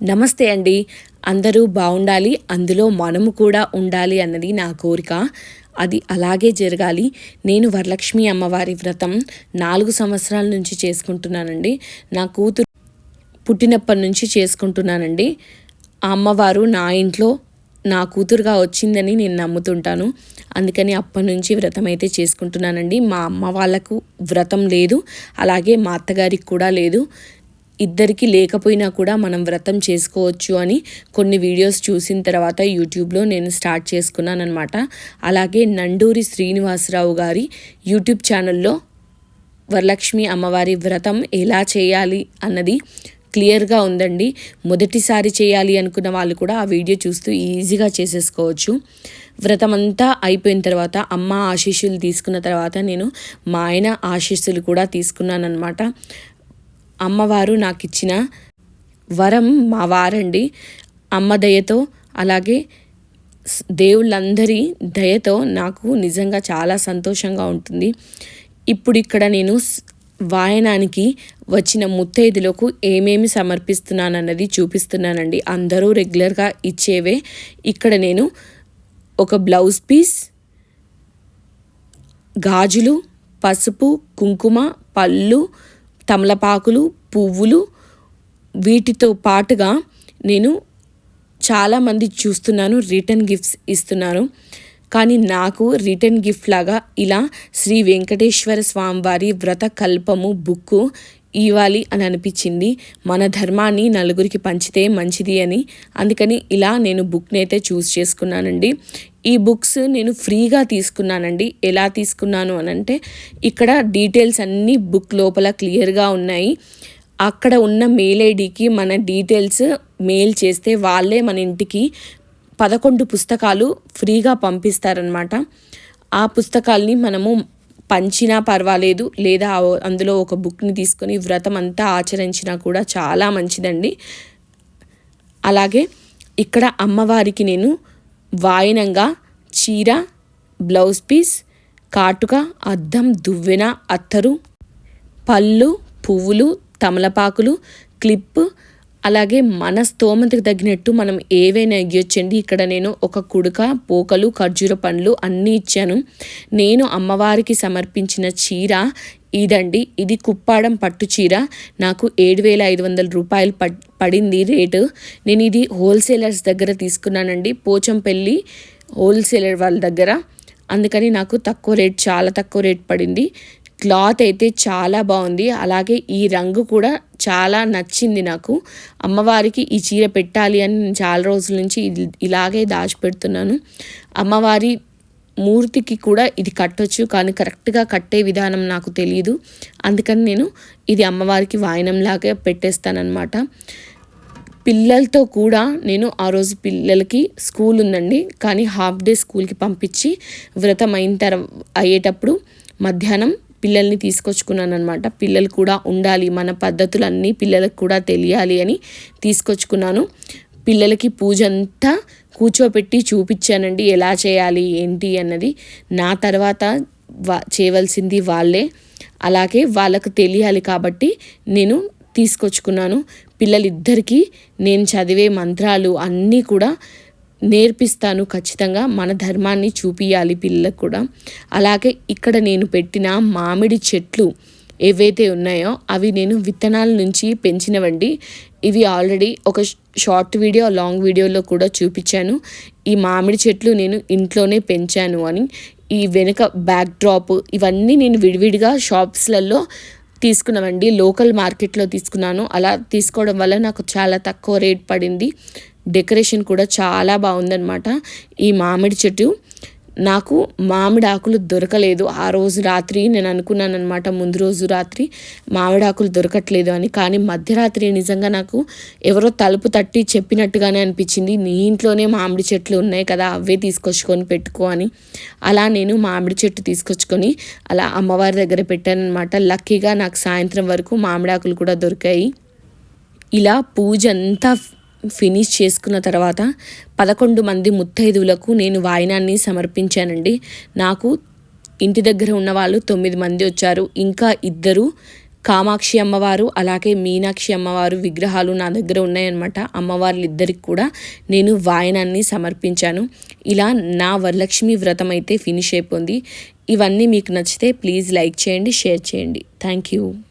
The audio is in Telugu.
నమస్తే అండి. అందరూ బాగుండాలి అందులో మనము కూడా ఉండాలి అన్నది నా కోరిక. అది అలాగే జరగాలి. నేను వరలక్ష్మి అమ్మవారి వ్రతం నాలుగు సంవత్సరాల నుంచి చేసుకుంటున్నానండి. నా కూతురు పుట్టినప్పటి నుంచి చేసుకుంటున్నానండి. ఆ అమ్మవారు నా ఇంట్లో నా కూతురుగా వచ్చిందని నేను నమ్ముతుంటాను. అందుకని అప్పటి నుంచి వ్రతం అయితే చేసుకుంటున్నానండి. మా అమ్మ వాళ్ళకు వ్రతం లేదు అలాగే మా అత్తగారికి కూడా లేదు. ఇద్దరికి లేకపోయినా కూడా మనం వ్రతం చేసుకోవచ్చు అని కొన్ని వీడియోస్ చూసిన తర్వాత యూట్యూబ్లో నేను స్టార్ట్ చేసుకున్నాను అనమాట అలాగే నండూరి శ్రీనివాసరావు గారి యూట్యూబ్ ఛానల్లో వరలక్ష్మి అమ్మవారి వ్రతం ఎలా చేయాలి అన్నది క్లియర్గా ఉందండి. మొదటిసారి చేయాలి అనుకున్న వాళ్ళు కూడా ఆ వీడియో చూస్తూ ఈజీగా చేసేసుకోవచ్చు. వ్రతం అంతా అయిపోయిన తర్వాత అమ్మ ఆశీస్సులు తీసుకున్న తర్వాత నేను మా ఆయన ఆశీస్సులు కూడా తీసుకున్నాను అనమాట అమ్మవారు నాకు ఇచ్చిన వరం మా వారండి అమ్మ దయతో అలాగే దేవుళ్ళందరి దయతో నాకు నిజంగా చాలా సంతోషంగా ఉంటుంది. ఇప్పుడు ఇక్కడ నేను వాయనానికి వచ్చిన ముత్తైదులకు ఏమేమి సమర్పిస్తున్నానన్నది చూపిస్తున్నానండి. అందరూ రెగ్యులర్గా ఇచ్చేవే. ఇక్కడ నేను ఒక బ్లౌజ్ పీస్ గాజులు పసుపు కుంకుమ పళ్ళు తమలపాకులు పువ్వులు వీటితో పాటుగా నేను చాలామంది చూస్తున్నాను రిటర్న్ గిఫ్ట్స్ ఇస్తున్నారు. కానీ నాకు రిటర్న్ గిఫ్ట్ లాగా ఇలా శ్రీ వెంకటేశ్వర స్వామివారి వ్రత కల్పము బుక్కు ఇవ్వాలి అని అనిపించింది. మన ధర్మాన్ని నలుగురికి పంచితే మంచిది అని. అందుకని ఇలా నేను బుక్ని అయితే చూస్ చేసుకున్నానండి. ఈ బుక్స్ నేను ఫ్రీగా తీసుకున్నానండి. ఎలా తీసుకున్నాను అని అంటే ఇక్కడ డీటెయిల్స్ అన్నీ బుక్ లోపల క్లియర్గా ఉన్నాయి. అక్కడ ఉన్న మెయిల్ ఐడికి మన డీటెయిల్స్ మెయిల్ చేస్తే వాళ్ళే మన ఇంటికి పదకొండు పుస్తకాలు ఫ్రీగా పంపిస్తారనమాట ఆ పుస్తకాల్ని మనము పంచినా పర్వాలేదు లేదా అందులో ఒక బుక్ని తీసుకొని వ్రతం అంతా ఆచరించినా కూడా చాలా మంచిదండి. అలాగే ఇక్కడ అమ్మవారికి నేను వాయనంగా చీర బ్లౌజ్ పీస్ కాటుక అద్దం దువ్వెన అత్తరు పళ్ళు పువ్వులు తమలపాకులు క్లిప్ అలాగే మన స్తోమతకు తగినట్టు మనం ఏవైనా ఇవ్వచ్చండి ఇక్కడ నేను ఒక కుడుక పోకలు ఖర్జూర పండ్లు అన్నీ ఇచ్చాను. నేను అమ్మవారికి సమర్పించిన చీర ఇదండి. ఇది కుప్పాడం పట్టు చీర. నాకు ఏడు వేల ఐదు వందల రూపాయలు పడింది రేటు. నేను ఇది హోల్సేలర్స్ దగ్గర తీసుకున్నానండి. పోచంపల్లి హోల్సేలర్ వాళ్ళ దగ్గర. అందుకని నాకు తక్కువ రేట్ చాలా తక్కువ రేట్ పడింది. క్లాత్ అయితే చాలా బాగుంది. అలాగే ఈ రంగు కూడా చాలా నచ్చింది నాకు. అమ్మవారికి ఈ చీర పెట్టాలి అని నేను చాలా రోజుల నుంచి ఇలాగే దాచిపెడుతున్నాను. అమ్మవారి మూర్తికి కూడా ఇది కట్టొచ్చు కానీ కరెక్ట్గా కట్టే విధానం నాకు తెలియదు అందుకని నేను ఇది అమ్మవారికి వాయనంలాగా పెట్టేస్తానమాట పిల్లలతో కూడా నేను ఆ రోజు పిల్లలకి స్కూల్ ఉందండి. కానీ హాఫ్ డే స్కూల్కి పంపించి వ్రతం అయిన తర్వాత అయ్యేటప్పుడు మధ్యాహ్నం పిల్లల్ని తీసుకొచ్చుకున్నాను అనమాట పిల్లలు కూడా ఉండాలి. మన పద్ధతులన్నీ పిల్లలకు కూడా తెలియాలి అని తీసుకొచ్చుకున్నాను. పిల్లలకి పూజ అంతా కూర్చోపెట్టి చూపించానండి. ఎలా చేయాలి ఏంటి అన్నది. నా తర్వాత వా చేయవలసింది వాళ్ళే. అలాగే వాళ్ళకు తెలియాలి కాబట్టి నేను తీసుకొచ్చుకున్నాను. పిల్లలిద్దరికీ నేను చదివే మంత్రాలు అన్నీ కూడా నేర్పిస్తాను ఖచ్చితంగా. మన ధర్మాన్ని చూపియాలి పిల్లలకు కూడా. అలాగే ఇక్కడ నేను పెట్టిన మామిడి చెట్లు ఏవైతే ఉన్నాయో అవి నేను విత్తనాల నుంచి పెంచినవండి. ఇవి ఆల్రెడీ ఒక షార్ట్ వీడియో లాంగ్ వీడియోలో కూడా చూపించాను. ఈ మామిడి చెట్లు నేను ఇంట్లోనే పెంచాను అని. ఈ వెనుక బ్యాక్ డ్రాప్ ఇవన్నీ నేను విడివిడిగా షాప్స్లలో తీసుకున్నామండి లోకల్ మార్కెట్లో తీసుకున్నాను. అలా తీసుకోవడం వల్ల నాకు చాలా తక్కువ రేట్ పడింది. డెకరేషన్ కూడా చాలా బాగుందనమాట ఈ మామిడి చెట్టు. నాకు మామిడి ఆకులు దొరకలేదు. ఆ రోజు రాత్రి నేను అనుకున్నాను అనమాట ముందు రోజు రాత్రి మామిడి ఆకులు దొరకట్లేదు అని. కానీ మధ్యరాత్రి నిజంగా నాకు ఎవరో తలుపు తట్టి చెప్పినట్టుగానే అనిపించింది. నీ ఇంట్లోనే మామిడి చెట్లు ఉన్నాయి కదా అవే తీసుకొచ్చుకొని పెట్టుకో అని. అలా నేను మామిడి చెట్టు తీసుకొచ్చుకొని అలా అమ్మవారి దగ్గర పెట్టాను అనమాట లక్కీగా నాకు సాయంత్రం వరకు మామిడి ఆకులు కూడా దొరికాయి. ఇలా పూజ అంతా ఫినిష్ చేసుకున్న తర్వాత పదకొండు మంది ముత్తైదువులకు నేను వాయినాన్ని సమర్పించానండి. నాకు ఇంటి దగ్గర ఉన్న వాళ్ళు తొమ్మిది మంది వచ్చారు. ఇంకా ఇద్దరు కామాక్షి అమ్మవారు అలాగే మీనాక్షి అమ్మవారు విగ్రహాలు నా దగ్గర ఉన్నాయన్నమాట. అమ్మవార్లు ఇద్దరికి కూడా నేను వాయనాన్ని సమర్పించాను. ఇలా నా వరలక్ష్మి వ్రతం అయితే ఫినిష్ అయిపోయింది ఇవన్నీ మీకు నచ్చితే ప్లీజ్ లైక్ చేయండి షేర్ చేయండి. Thank you.